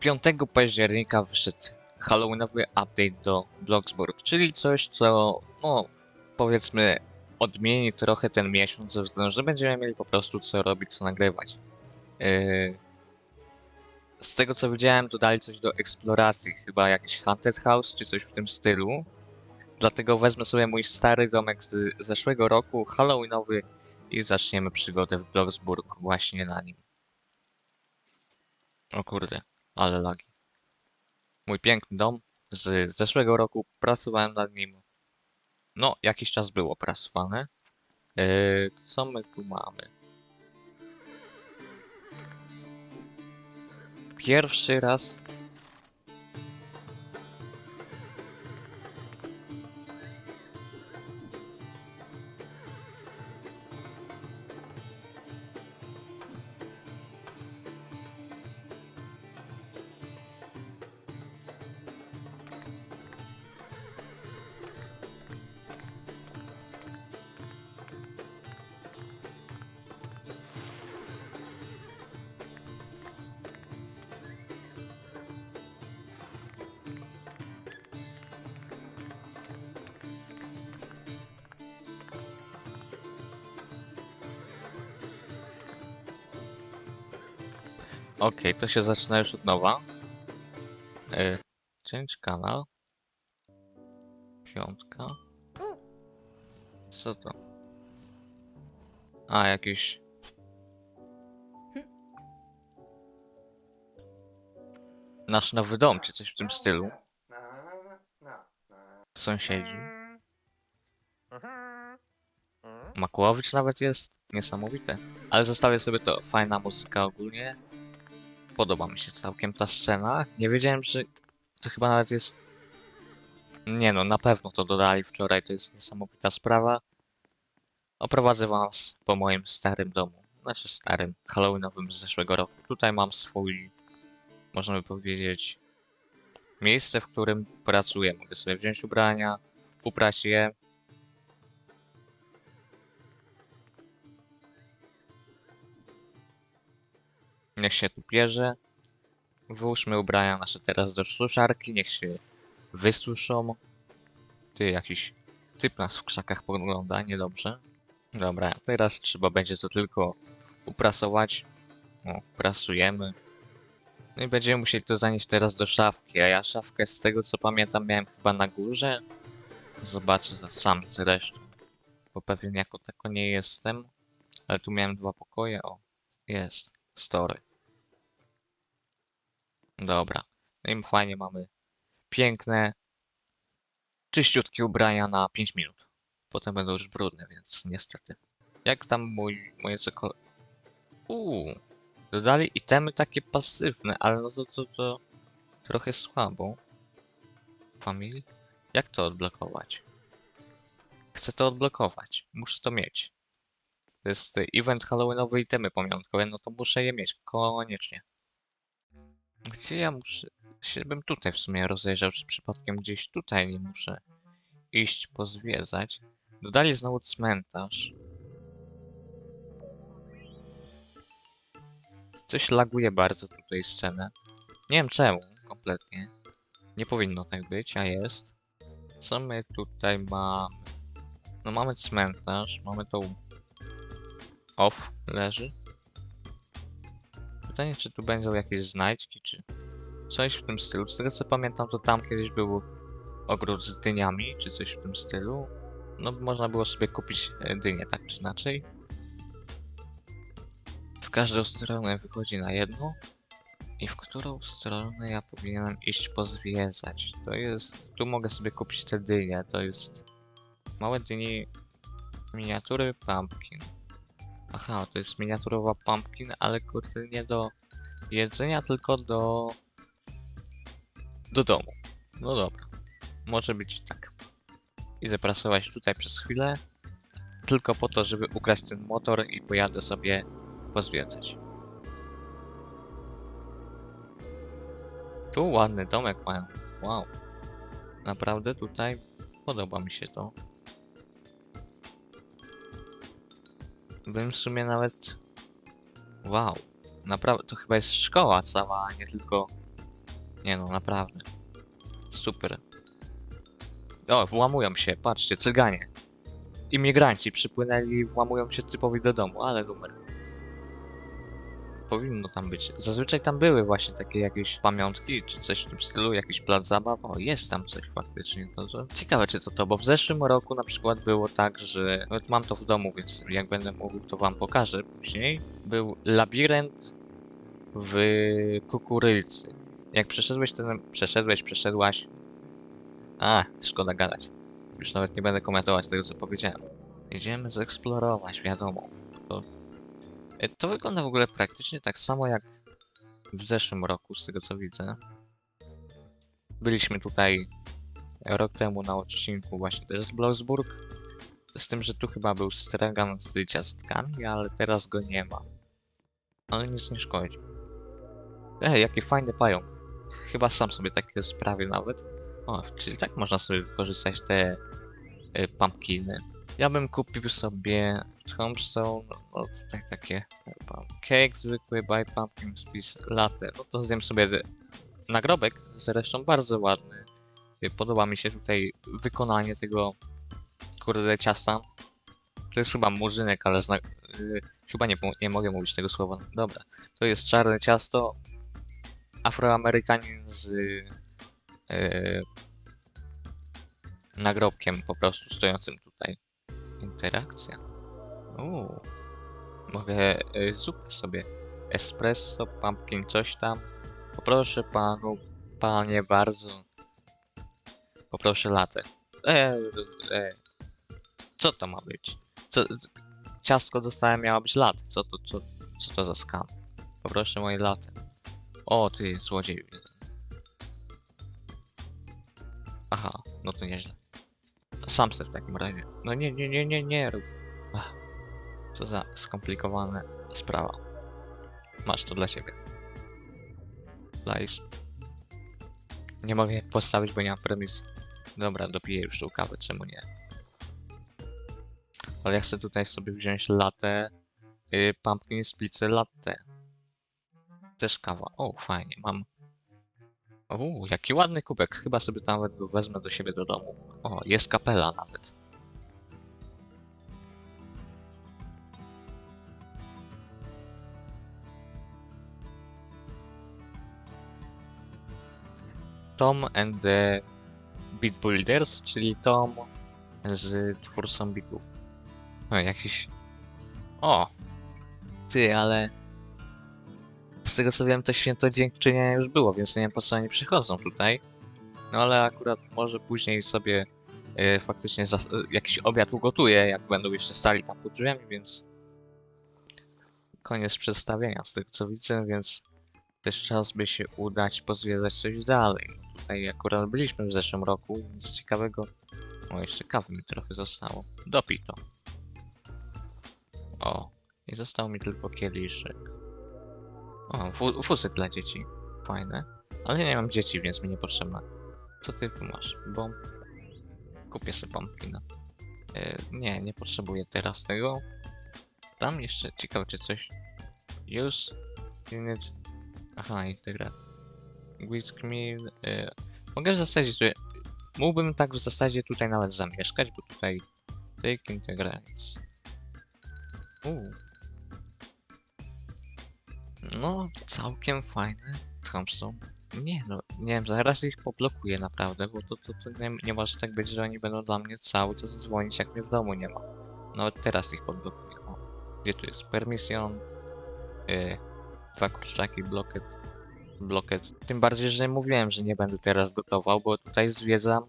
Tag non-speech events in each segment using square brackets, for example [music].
5 października wyszedł Halloweenowy update do Bloxburg, czyli coś, co, no, powiedzmy, odmieni trochę ten miesiąc, ze względu, że będziemy mieli po prostu co robić, co nagrywać. Yy... Z tego co widziałem, dodali coś do eksploracji, chyba jakiś Haunted House czy coś w tym stylu. Dlatego wezmę sobie mój stary domek z zeszłego roku, Halloweenowy, i zaczniemy przygodę w Bloxburg właśnie na nim. O kurde, ale lagi. Mój piękny dom z zeszłego roku, pracowałem nad nim. No, jakiś czas było prasowane. Yy, co my tu mamy? Pierwszy raz Okej, to się zaczyna już od nowa. Yy, change kanał. Piątka. Co to? A, jakiś... Nasz nowy dom, czy coś w tym stylu. Sąsiedzi. Makłowicz nawet jest. Niesamowite. Ale zostawię sobie to. Fajna muzyka ogólnie. Podoba mi się całkiem ta scena. Nie wiedziałem, że to chyba nawet jest. Nie no, na pewno to dodali wczoraj. To jest niesamowita sprawa. Oprowadzę was po moim starym domu. Znaczy starym, Halloweenowym z zeszłego roku. Tutaj mam swój, można by powiedzieć, miejsce, w którym pracuję. Mogę sobie wziąć ubrania, uprać je. Niech się tu pierze. Włóżmy ubrania nasze teraz do suszarki, niech się wysuszą. Ty, jakiś typ nas w krzakach pogląda, niedobrze. Dobra, teraz trzeba będzie to tylko uprasować. O, prasujemy. No i będziemy musieli to zanieść teraz do szafki, a ja szafkę z tego co pamiętam miałem chyba na górze. Zobaczę za sam zresztą, bo pewien jako tako nie jestem. Ale tu miałem dwa pokoje, o, jest, story. Dobra, no i fajnie mamy piękne, czyściutkie ubrania na 5 minut. Potem będą już brudne, więc niestety. Jak tam mój, moje coko... Uuu, dodali itemy takie pasywne, ale no to, to, to trochę słabo. Family? Jak to odblokować? Chcę to odblokować, muszę to mieć. To jest event halloweenowy itemy pamiątkowe, no to muszę je mieć, koniecznie. Gdzie ja muszę... się bym tutaj w sumie rozejrzał, czy przypadkiem gdzieś tutaj nie muszę iść pozwiedzać. Dodali znowu cmentarz. Coś laguje bardzo tutaj scenę. Nie wiem czemu, kompletnie. Nie powinno tak być, a jest. Co my tutaj mamy? No mamy cmentarz, mamy tą... Off leży. Pytanie, czy tu będą jakieś znajdźki, czy coś w tym stylu. Z tego co pamiętam, to tam kiedyś był ogród z dyniami, czy coś w tym stylu. No, można było sobie kupić e, dynię, tak czy inaczej. W każdą stronę wychodzi na jedno. I w którą stronę ja powinienem iść pozwiedzać? To jest... Tu mogę sobie kupić te dynie. To jest... Małe dyni... Miniatury pumpkin. Aha, to jest miniaturowa pumpkin, ale kurde nie do jedzenia, tylko do... do domu. No dobra. Może być tak. Idę pracować tutaj przez chwilę. Tylko po to, żeby ukraść ten motor i pojadę sobie pozwiedzać. Tu ładny domek mają. Wow. Naprawdę tutaj podoba mi się to. Bym w sumie nawet... Wow. Naprawdę, to chyba jest szkoła cała, a nie tylko Nie no, naprawdę. Super. O, włamują się, patrzcie, cyganie. Imigranci przypłynęli włamują się typowi do domu, ale numer. Powinno tam być. Zazwyczaj tam były właśnie takie jakieś pamiątki, czy coś w tym stylu, jakiś plac zabaw. O, jest tam coś faktycznie. To, to ciekawe, czy to to, bo w zeszłym roku na przykład było tak, że nawet mam to w domu, więc jak będę mógł, to wam pokażę później. Był labirynt w kukurydzy. Jak przeszedłeś ten, przeszedłeś, przeszedłaś. A, szkoda gadać. Już nawet nie będę komentować tego, co powiedziałem. Jedziemy zeksplorować, wiadomo. To, to wygląda w ogóle praktycznie tak samo jak w zeszłym roku, z tego co widzę. Byliśmy tutaj rok temu na odcinku właśnie też z Bloxburg. Z tym, że tu chyba był stragan z ciastkami, ale teraz go nie ma. Ale nic nie szkodzi. Ej, jaki fajny pająk. Chyba sam sobie takie sprawię nawet. O, czyli tak można sobie wykorzystać te y, pumpkiny. Ja bym kupił sobie tombstone, no tutaj takie cake zwykły, by pumpkin spice latte. No to zjem sobie nagrobek, zresztą bardzo ładny. Y, Podoba mi się tutaj wykonanie tego kurde ciasta. To jest chyba murzynek, ale zna- y, chyba nie, nie mogę mówić tego słowa. Dobra, to jest czarne ciasto. Afroamerykanin z yy, nagrobkiem po prostu stojącym tutaj. Interakcja. Uuu. Mogę yy, zupę sobie. Espresso, pumpkin, coś tam. Poproszę panu, panie bardzo. Poproszę latę. E, e, co to ma być? Co, ciastko dostałem, miała być lat. Co to, co, co to za skam? Poproszę moje latę. O, ty złodziej. Aha, no to nieźle. Sam w takim razie. No nie, nie, nie, nie, nie rób. Co za skomplikowana sprawa. Masz to dla ciebie. Lice. Nie mogę postawić, bo nie mam premis. Dobra, dopiję już tą kawę, czemu nie? Ale ja chcę tutaj sobie wziąć latte. Yy, pumpkin splice latte. Też kawa. O, fajnie, mam. O, jaki ładny kubek. Chyba sobie nawet go wezmę do siebie do domu. O, jest kapela nawet. Tom and the Beat Builders, czyli Tom z twórcą bitów. O, jakiś... O! Ty, ale... Z tego co wiem, to święto dziękczynienia już było, więc nie wiem po co oni przychodzą tutaj. No ale akurat może później sobie e, faktycznie e, jakiś obiad ugotuję, jak będą jeszcze stali tam pod drzwiami, więc... Koniec przedstawienia z tego co widzę, więc też czas by się udać pozwiedzać coś dalej. Tutaj akurat byliśmy w zeszłym roku, nic ciekawego. O, jeszcze kawy mi trochę zostało. Dopij to. O, i został mi tylko kieliszek. O, fusy dla dzieci. Fajne. Ale ja nie mam dzieci, więc mi niepotrzebne. Co ty masz? Bomb? Kupię sobie pumpkina. E, nie, nie potrzebuję teraz tego. Tam jeszcze ciekawe, czy coś. Use unit. Aha, integra. Whisk me. Mogę w zasadzie tutaj. Mógłbym tak w zasadzie tutaj nawet zamieszkać, bo tutaj. Take integrates. Uuu. No, całkiem fajne. Thompson. Nie no, nie wiem, zaraz ich poblokuję naprawdę, bo to, to, to nie, nie może tak być, że oni będą dla mnie cały czas dzwonić, jak mnie w domu nie ma. No teraz ich podblokuję. O, gdzie tu jest? Permission. Yy, dwa kurczaki, blocket. Blocket. Tym bardziej, że mówiłem, że nie będę teraz gotował, bo tutaj zwiedzam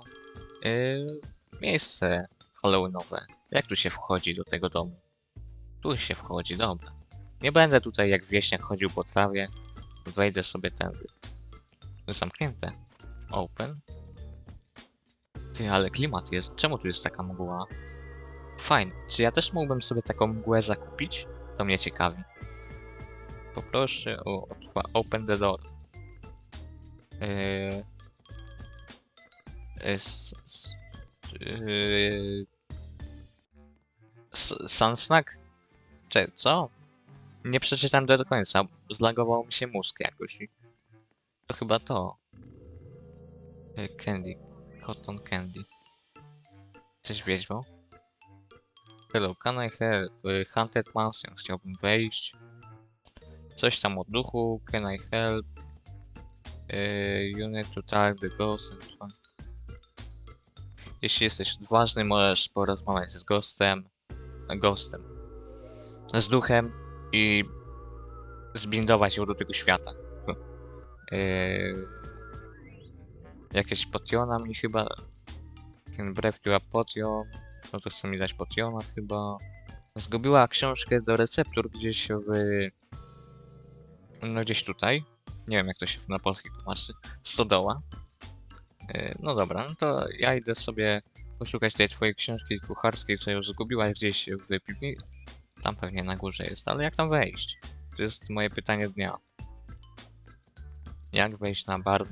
yy, miejsce halloweenowe. Jak tu się wchodzi do tego domu? Tu się wchodzi, dobra. Nie będę tutaj jak wieśniak chodził po trawie. Wejdę sobie tędy. Zamknięte. Open. Ty, ale klimat jest. Czemu tu jest taka mgła? Fajnie. Czy ja też mógłbym sobie taką mgłę zakupić? To mnie ciekawi. Poproszę o open the door. Yy... Yy, yy... Cze, co? Nie przeczytałem do końca. Zlagował mi się mózg jakoś. To chyba to. E, Candy. Cotton Candy. Coś wiedźmą? Hello, can I help? E, Haunted Mansion. Chciałbym wejść. Coś tam o duchu. Can I help? E, You need to tag the ghost and. Jeśli jesteś odważny, możesz porozmawiać z ghostem. Ghostem. Z duchem i zbindować ją do tego świata. Yy, [laughs] jakieś potiona mi chyba. Can breath you a potion. No to chce mi dać potiona chyba. Zgubiła książkę do receptur gdzieś w... No gdzieś tutaj. Nie wiem jak to się na polski tłumaczy. Stodoła. Yy, no dobra, no to ja idę sobie poszukać tej twojej książki kucharskiej, co ją zgubiłaś gdzieś w piwnicy. Tam pewnie na górze jest, ale jak tam wejść? To jest moje pytanie dnia. Jak wejść na bar?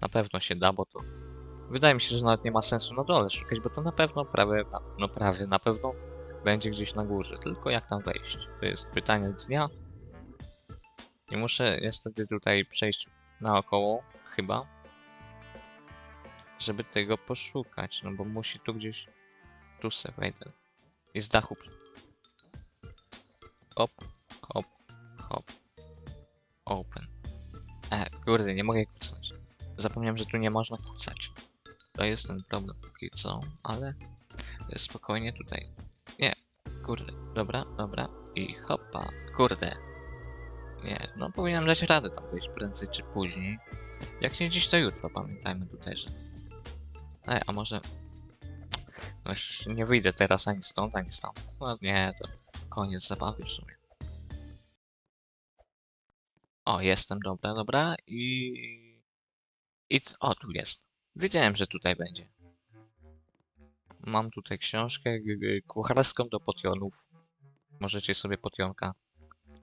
Na pewno się da, bo to... Wydaje mi się, że nawet nie ma sensu na dole szukać, bo to na pewno prawie, no prawie, na pewno będzie gdzieś na górze. Tylko jak tam wejść? To jest pytanie dnia. I muszę niestety tutaj przejść naokoło, chyba. Żeby tego poszukać, no bo musi tu gdzieś... Tu se wejdę. I z dachu... Hop, hop, hop. Open. E, kurde, nie mogę kucnąć. Zapomniałem, że tu nie można kucać. To jest ten problem póki co, ale spokojnie tutaj. Nie, kurde, dobra, dobra. I hopa, kurde. Nie, no powinienem dać radę tam wejść prędzej czy później. Jak nie dziś, to jutro, pamiętajmy tutaj, że... Ej, a może... No już nie wyjdę teraz ani stąd, ani stąd. No nie, to koniec zabawy w sumie. O, jestem, dobra, dobra. I... I... O, tu jest. Wiedziałem, że tutaj będzie. Mam tutaj książkę kucharską do potionów. Możecie sobie potionka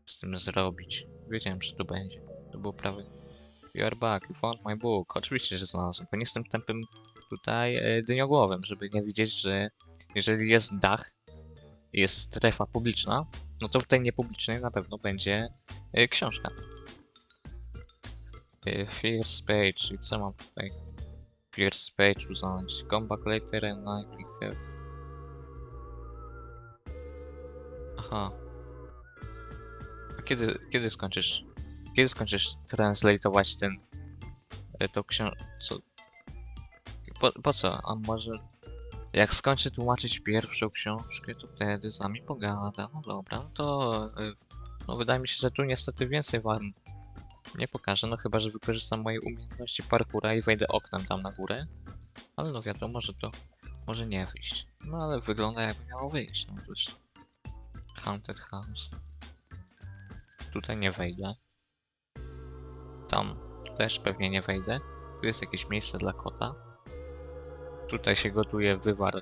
z tym zrobić. Wiedziałem, że tu będzie. To było prawie... You are back, you found my book. Oczywiście, że znalazłem, bo nie jestem tępym tutaj e, dyniogłowem, żeby nie widzieć, że jeżeli jest dach, jest strefa publiczna, no to w tej niepublicznej na pewno będzie e, książka. E, First page, i co mam tutaj? First page uznać. Come back later and I click have. Aha. A kiedy, kiedy skończysz? Kiedy skończysz translatować ten... e, tą książkę? Co? Po, po co? A może... Jak skończę tłumaczyć pierwszą książkę, to wtedy z nami pogada. No dobra, no to... e, No wydaje mi się, że tu niestety więcej wam nie pokażę, no chyba, że wykorzystam moje umiejętności parkura i wejdę oknem tam na górę. Ale no wiadomo, że to może nie wyjść. No ale wygląda jakby miało wyjść, no jest... Haunted House. Tutaj nie wejdę. Tam też pewnie nie wejdę. Tu jest jakieś miejsce dla kota. Tutaj się gotuje wywar.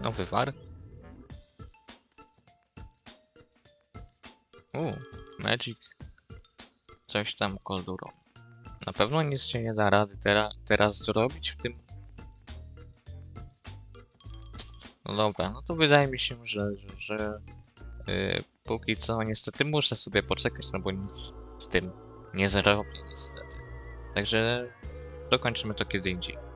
No wywar. U, Magic. Coś tam koldurą. Na pewno nic się nie da rady tera, teraz zrobić w tym. No dobra, no to wydaje mi się, że, że, że yy, póki co niestety muszę sobie poczekać, no bo nic z tym nie zrobię niestety. Także dokończymy to kiedy indziej.